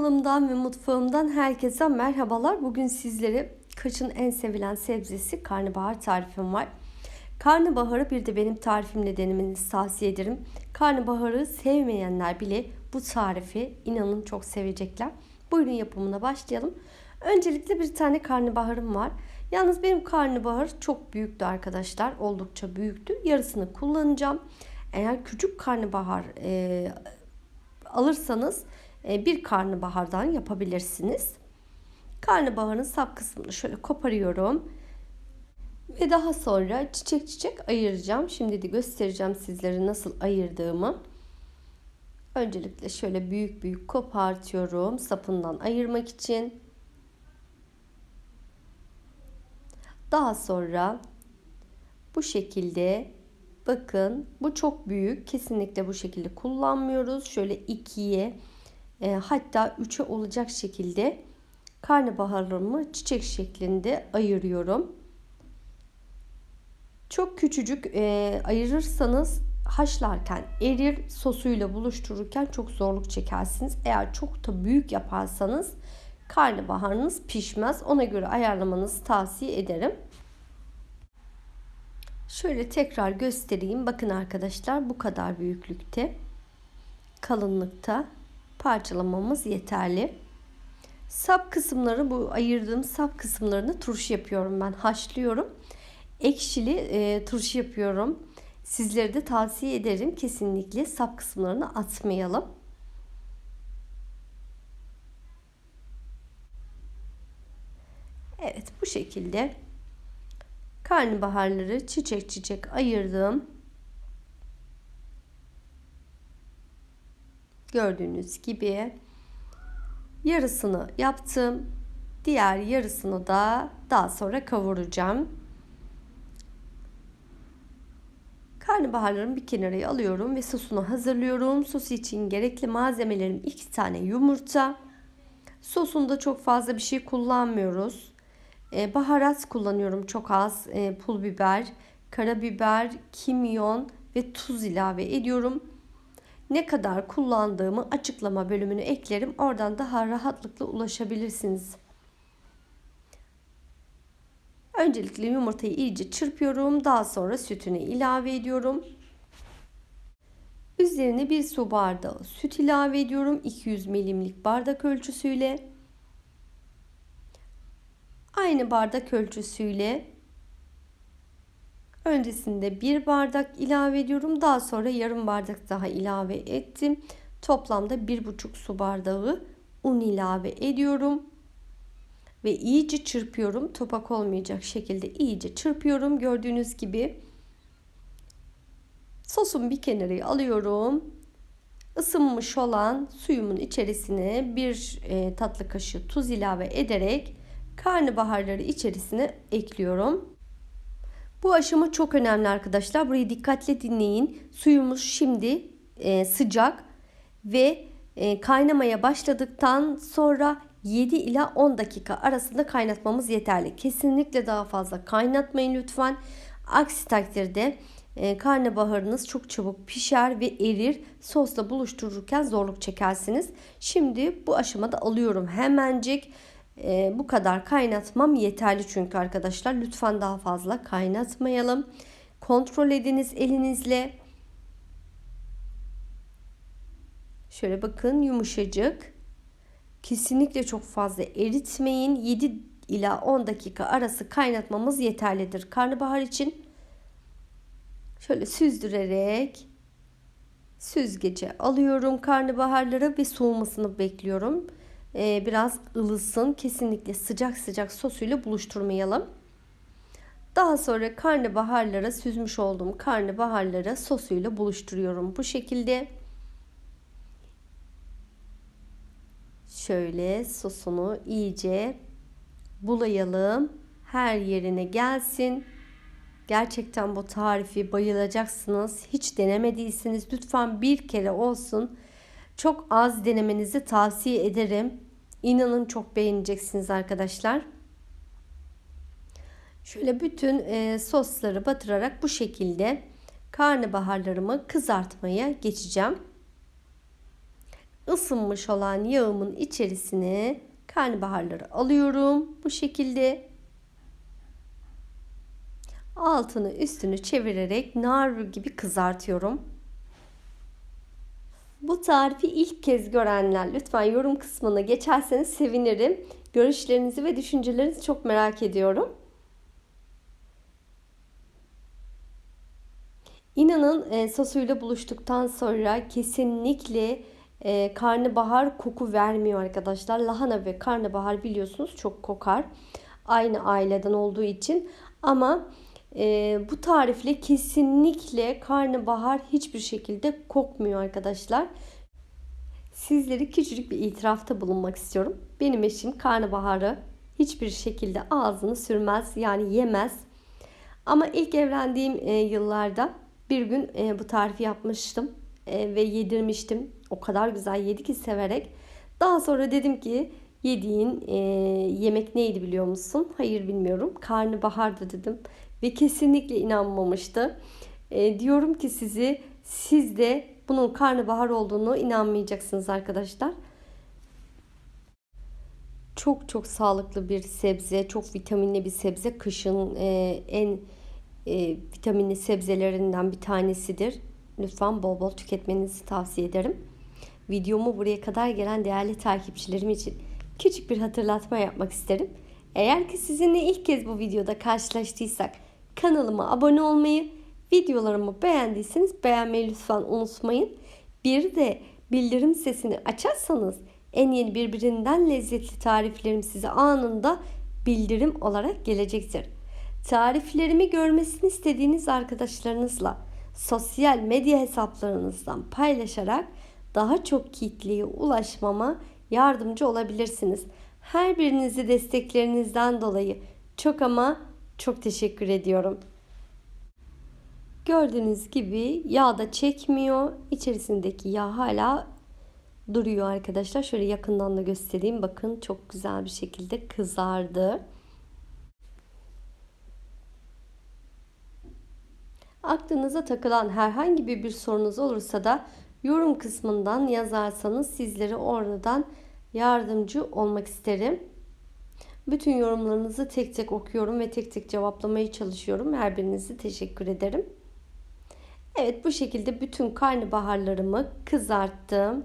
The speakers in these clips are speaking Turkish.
Kanalımdan ve mutfağımdan herkese merhabalar. Bugün sizlere kışın en sevilen sebzesi karnabahar tarifim var. Karnabaharı bir de benim tarifimle denemenizi tavsiye ederim. Karnabaharı sevmeyenler bile bu tarifi inanın çok sevecekler. Buyurun yapımına başlayalım. Öncelikle bir tane karnabaharım var. Yalnız benim karnabahar çok büyüktü arkadaşlar. Oldukça büyüktü. Yarısını kullanacağım. Eğer küçük karnabahar e, alırsanız bir karnabahardan yapabilirsiniz. Karnabaharın sap kısmını şöyle koparıyorum. Ve daha sonra çiçek çiçek ayıracağım. Şimdi de göstereceğim sizlere nasıl ayırdığımı. Öncelikle şöyle büyük büyük kopartıyorum sapından ayırmak için. Daha sonra bu şekilde bakın bu çok büyük. Kesinlikle bu şekilde kullanmıyoruz. Şöyle ikiye e, hatta 3'e olacak şekilde karnabaharlarımı çiçek şeklinde ayırıyorum. Çok küçücük e, ayırırsanız haşlarken erir sosuyla buluştururken çok zorluk çekersiniz. Eğer çok da büyük yaparsanız karnabaharınız pişmez. Ona göre ayarlamanızı tavsiye ederim. Şöyle tekrar göstereyim. Bakın arkadaşlar bu kadar büyüklükte kalınlıkta parçalamamız yeterli. Sap kısımları bu ayırdığım sap kısımlarını turşu yapıyorum ben haşlıyorum. Ekşili e, turşu yapıyorum. Sizlere de tavsiye ederim. Kesinlikle sap kısımlarını atmayalım. Evet bu şekilde karnabaharları çiçek çiçek ayırdım. Gördüğünüz gibi yarısını yaptım. Diğer yarısını da daha sonra kavuracağım. Karnabaharlarımı bir kenara alıyorum ve sosunu hazırlıyorum. Sos için gerekli malzemelerim iki tane yumurta. Sosunda çok fazla bir şey kullanmıyoruz. Ee, baharat kullanıyorum çok az. Ee, pul biber, karabiber, kimyon ve tuz ilave ediyorum ne kadar kullandığımı açıklama bölümünü eklerim. Oradan daha rahatlıkla ulaşabilirsiniz. Öncelikle yumurtayı iyice çırpıyorum. Daha sonra sütünü ilave ediyorum. Üzerine bir su bardağı süt ilave ediyorum. 200 milimlik bardak ölçüsüyle. Aynı bardak ölçüsüyle Öncesinde bir bardak ilave ediyorum. Daha sonra yarım bardak daha ilave ettim. Toplamda bir buçuk su bardağı un ilave ediyorum. Ve iyice çırpıyorum. Topak olmayacak şekilde iyice çırpıyorum. Gördüğünüz gibi sosumu bir kenara alıyorum. Isınmış olan suyumun içerisine bir e, tatlı kaşığı tuz ilave ederek karnabaharları içerisine ekliyorum. Bu aşama çok önemli arkadaşlar. Burayı dikkatle dinleyin. Suyumuz şimdi e, sıcak ve e, kaynamaya başladıktan sonra 7 ila 10 dakika arasında kaynatmamız yeterli. Kesinlikle daha fazla kaynatmayın lütfen. Aksi takdirde e, karnabaharınız çok çabuk pişer ve erir. Sosla buluştururken zorluk çekersiniz. Şimdi bu aşamada alıyorum hemencik. E, bu kadar kaynatmam yeterli çünkü arkadaşlar. Lütfen daha fazla kaynatmayalım. Kontrol ediniz elinizle. Şöyle bakın yumuşacık. Kesinlikle çok fazla eritmeyin. 7 ila 10 dakika arası kaynatmamız yeterlidir. Karnabahar için şöyle süzdürerek süzgece alıyorum karnabaharları ve soğumasını bekliyorum. Ee, biraz ılısın. Kesinlikle sıcak sıcak sosuyla buluşturmayalım. Daha sonra karnabaharlara süzmüş olduğum karnabaharlara sosuyla buluşturuyorum. Bu şekilde şöyle sosunu iyice bulayalım. Her yerine gelsin. Gerçekten bu tarifi bayılacaksınız. Hiç denemediyseniz lütfen bir kere olsun çok az denemenizi tavsiye ederim. İnanın çok beğeneceksiniz arkadaşlar. Şöyle bütün e, sosları batırarak bu şekilde karnabaharlarımı kızartmaya geçeceğim. ısınmış olan yağımın içerisine karnabaharları alıyorum. Bu şekilde altını üstünü çevirerek nar gibi kızartıyorum. Bu tarifi ilk kez görenler lütfen yorum kısmına geçerseniz sevinirim. Görüşlerinizi ve düşüncelerinizi çok merak ediyorum. İnanın e, sosuyla buluştuktan sonra kesinlikle e, karnabahar koku vermiyor arkadaşlar. Lahana ve karnabahar biliyorsunuz çok kokar. Aynı aileden olduğu için ama e, bu tarifle kesinlikle karnabahar hiçbir şekilde kokmuyor arkadaşlar. Sizleri küçücük bir itirafta bulunmak istiyorum. Benim eşim karnabaharı hiçbir şekilde ağzını sürmez yani yemez. Ama ilk evlendiğim e, yıllarda bir gün e, bu tarifi yapmıştım e, ve yedirmiştim. O kadar güzel yedi ki severek. Daha sonra dedim ki yediğin e, yemek neydi biliyor musun? Hayır bilmiyorum. Karnabahardı dedim ve kesinlikle inanmamıştı. E, diyorum ki sizi siz de bunun karnabahar olduğunu inanmayacaksınız arkadaşlar. Çok çok sağlıklı bir sebze, çok vitaminli bir sebze. Kışın e, en e, vitaminli sebzelerinden bir tanesidir. Lütfen bol bol tüketmenizi tavsiye ederim. Videomu buraya kadar gelen değerli takipçilerim için küçük bir hatırlatma yapmak isterim. Eğer ki sizinle ilk kez bu videoda karşılaştıysak kanalıma abone olmayı, videolarımı beğendiyseniz beğenmeyi lütfen unutmayın. Bir de bildirim sesini açarsanız en yeni birbirinden lezzetli tariflerim size anında bildirim olarak gelecektir. Tariflerimi görmesini istediğiniz arkadaşlarınızla sosyal medya hesaplarınızdan paylaşarak daha çok kitleye ulaşmama yardımcı olabilirsiniz. Her birinizi desteklerinizden dolayı çok ama çok teşekkür ediyorum. Gördüğünüz gibi yağ da çekmiyor. İçerisindeki yağ hala duruyor arkadaşlar. Şöyle yakından da göstereyim. Bakın çok güzel bir şekilde kızardı. Aklınıza takılan herhangi bir sorunuz olursa da yorum kısmından yazarsanız sizlere oradan yardımcı olmak isterim. Bütün yorumlarınızı tek tek okuyorum ve tek tek cevaplamaya çalışıyorum. Her birinizi teşekkür ederim. Evet bu şekilde bütün karnabaharlarımı kızarttım.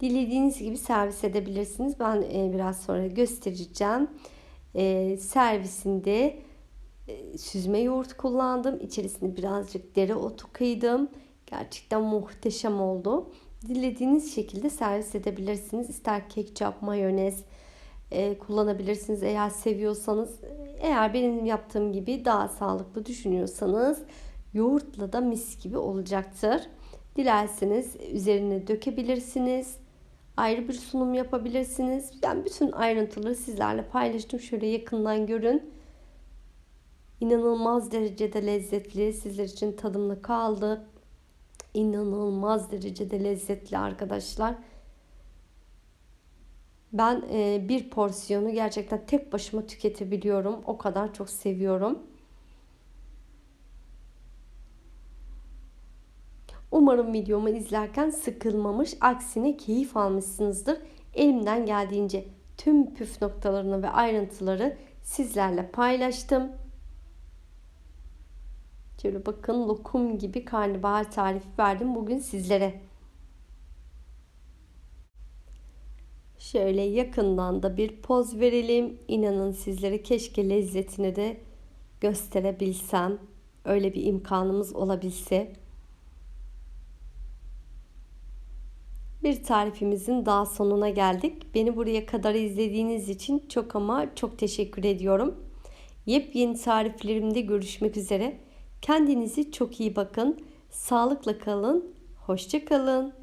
Dilediğiniz gibi servis edebilirsiniz. Ben e, biraz sonra göstereceğim. E, servisinde e, süzme yoğurt kullandım. İçerisine birazcık dereotu kıydım. Gerçekten muhteşem oldu. Dilediğiniz şekilde servis edebilirsiniz. İster ketçap, mayonez e, kullanabilirsiniz eğer seviyorsanız. Eğer benim yaptığım gibi daha sağlıklı düşünüyorsanız yoğurtla da mis gibi olacaktır. Dilerseniz üzerine dökebilirsiniz. Ayrı bir sunum yapabilirsiniz. Ben bütün ayrıntıları sizlerle paylaştım. Şöyle yakından görün. İnanılmaz derecede lezzetli. Sizler için tadımlı kaldı inanılmaz derecede lezzetli arkadaşlar. Ben e, bir porsiyonu gerçekten tek başıma tüketebiliyorum. O kadar çok seviyorum. Umarım videomu izlerken sıkılmamış, aksine keyif almışsınızdır. Elimden geldiğince tüm püf noktalarını ve ayrıntıları sizlerle paylaştım. Şöyle bakın lokum gibi karnabahar tarifi verdim bugün sizlere. Şöyle yakından da bir poz verelim. İnanın sizlere keşke lezzetini de gösterebilsem. Öyle bir imkanımız olabilse. Bir tarifimizin daha sonuna geldik. Beni buraya kadar izlediğiniz için çok ama çok teşekkür ediyorum. Yepyeni tariflerimde görüşmek üzere. Kendinizi çok iyi bakın. Sağlıkla kalın. Hoşça kalın.